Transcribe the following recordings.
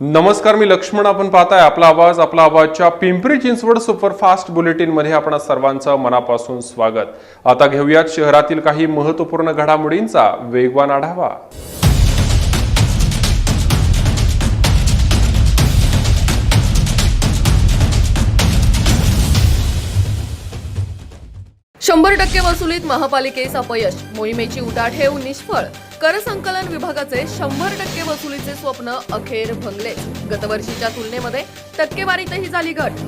नमस्कार मी लक्ष्मण. आपण पाहताय आपला आवाज आपला आवाजच्या पिंपरी चिंचवड सुपरफास्ट बुलेटिनमध्ये आपण सर्वांचं मनापासून स्वागत. आता घेऊयात शहरातील काही महत्त्वपूर्ण घडामोडींचा वेगवान आढावा. शंभर टक्के वसुलीत महापालिकेस अपयश. मोहिमेची उठाठेव निष्फळ. कर संकलन विभागाचे शंभर टक्के वसुलीचे स्वप्न अखेर भंगले गतवर्षीच्या तुलनेमध्ये टक्केवारीतही झाली घट.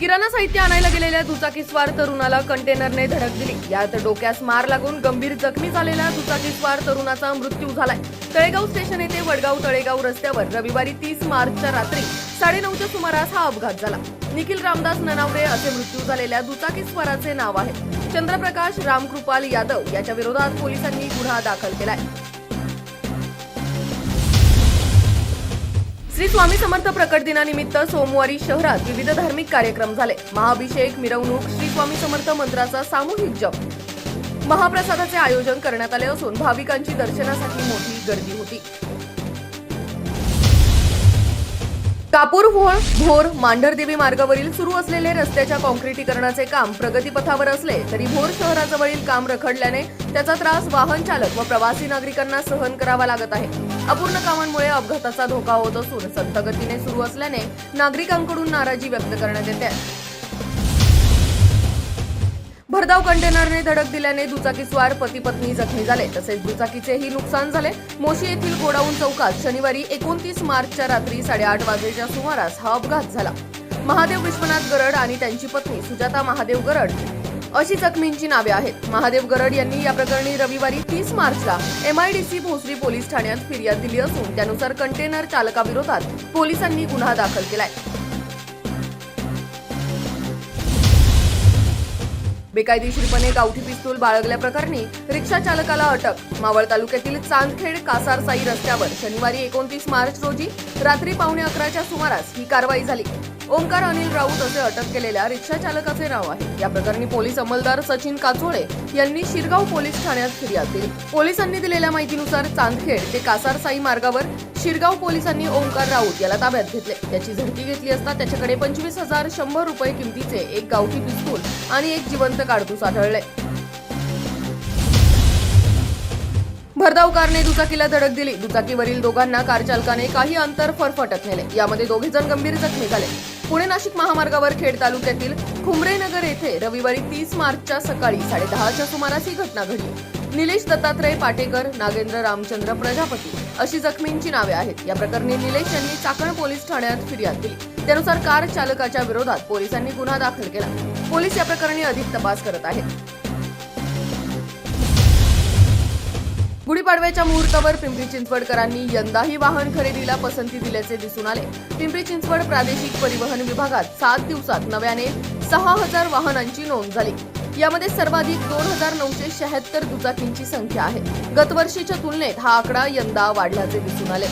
किराणा साहित्य आणायला गेलेल्या दुचाकीस्वार तरुणाला कंटेनरने धडक दिली. यात डोक्यास मार लागून गंभीर जखमी झालेल्या दुचाकीस्वार तरुणाचा मृत्यू झालाय. तळेगाव स्टेशन येथे वडगाव तळेगाव रस्त्यावर रविवारी तीस मार्चच्या रात्री साडेनऊच्या सुमारास हा अपघात झाला. निखिल रामदास ननावरे असे मृत्यू झालेल्या दुचाकीस्वाराचे नाव आहे. चंद्रप्रकाश रामकृपाल यादव याच्या विरोधात पोलिसांनी गुन्हा दाखल केलाय. श्री स्वामी समर्थ प्रकट दिनानिमित्त सोमवारी शहरात विविध धार्मिक कार्यक्रम झाले. महाअभिषेक मिरवणूक श्री स्वामी समर्थ मंत्राचा सामूहिक जप. महाप्रसादाचे आयोजन करण्यात आले असून भाविकांची दर्शनासाठी मोठी गर्दी होती. कापूरहोळ भोर मांढरदेवी मार्गावरील सुरू असलेले रस्त्याच्या काँक्रिटीकरणाचे काम प्रगतीपथावर असले तरी भोर शहराजवळील काम रखडल्याने त्याचा त्रास वाहन चालक व प्रवासी नागरिकांना सहन करावा लागत आहे. अपूर्ण कामांमुळे अपघाताचा धोका होत असून संतगतीने सुरू असल्याने नागरिकांकडून नाराजी व्यक्त करण्यात येते. भरधाव कंटेनरने धडक दिल्याने दुचाकीस्वार पती पत्नी जखमी झाले. तसेच दुचाकीचेही नुकसान झाले. मोशी येथील गोडाऊन चौकात शनिवारी एकोणतीस मार्चच्या रात्री साडेआठ वाजेच्या सुमारास हा अपघात झाला. महादेव विश्वनाथ गरड आणि त्यांची पत्नी सुजाता महादेव गरड अशी जखमींची नावे आहेत. महादेव गरड यांनी या प्रकरणी रविवारी तीस मार्चला एमआयडीसी भोसरी पोलीस ठाण्यात फिर्याद दिली असून त्यानुसार कंटेनर चालकाविरोधात पोलिसांनी गुन्हा दाखल केलाय. बेकायदेशीरपणे गावठी पिस्तूल बाळगल्याप्रकरणी रिक्षा चालकाला अटक. मावळ तालुक्यातील चांदखेड कासारसाई रस्त्यावर शनिवारी एकोणतीस मार्च रोजी रात्री पावणे अकराच्या सुमारास ही कारवाई झाली. ओंकार अनिल राऊत असे अटक केलेल्या रिक्षा चालकाचे नाव आहे. या प्रकरणी पोलीस अंमलदार सचिन काचोळे यांनी शिरगाव पोलीस ठाण्यात फिर्याद दिली. पोलिसांनी दिलेल्या माहितीनुसार चांदखेड ते कासारसाई मार्गावर शिरगाव पोलिसांनी ओंकार राऊत याला ताब्यात घेतले. त्याची झडती घेतली असता त्याच्याकडे पंचवीस हजार शंभर रुपये किमतीचे एक गावठी पिस्तूल आणि एक जिवंत काडतूस आढळले. भरधाव कारने दुचाकीला धडक दिली. दुचाकीवरील दोघांना कार चालकाने काही अंतर फरफटत नेले. यामध्ये दोघे जण गंभीर जखमी झाले. पुणे नाशिक महामार्गावर खेड तालुक्यातील खुमरेनगर येथे रविवारी तीस मार्चच्या सकाळी साडेदहाच्या सुमारास ही घटना घडली. निलेश दत्तात्रय पाटेकर नागेंद्र रामचंद्र प्रजापती अशी जखमींची नावे आहेत. या प्रकरणी निलेश यांनी चाकण पोलीस ठाण्यात फिर्याद दिली. त्यानुसार कार चालकाच्या विरोधात पोलिसांनी गुन्हा दाखल केला. पोलीस या प्रकरणी अधिक तपास करत आहेत. गुढीपाडव्याच्या मुहूर्तावर पिंपरी चिंचवडकरांनी यंदाही वाहन खरेदीला पसंती दिल्याचे दिसून आले. पिंपरी चिंचवड प्रादेशिक परिवहन विभागात सात दिवसात नव्याने सहा हजार वाहनांची नोंद झाली. यामध्ये सर्वाधिक दोन हजार नऊशे शहात्तर दुचाकींची संख्या आहे. गतवर्षीच्या तुलनेत हा आकडा यंदा वाढल्याचे दिसून आले.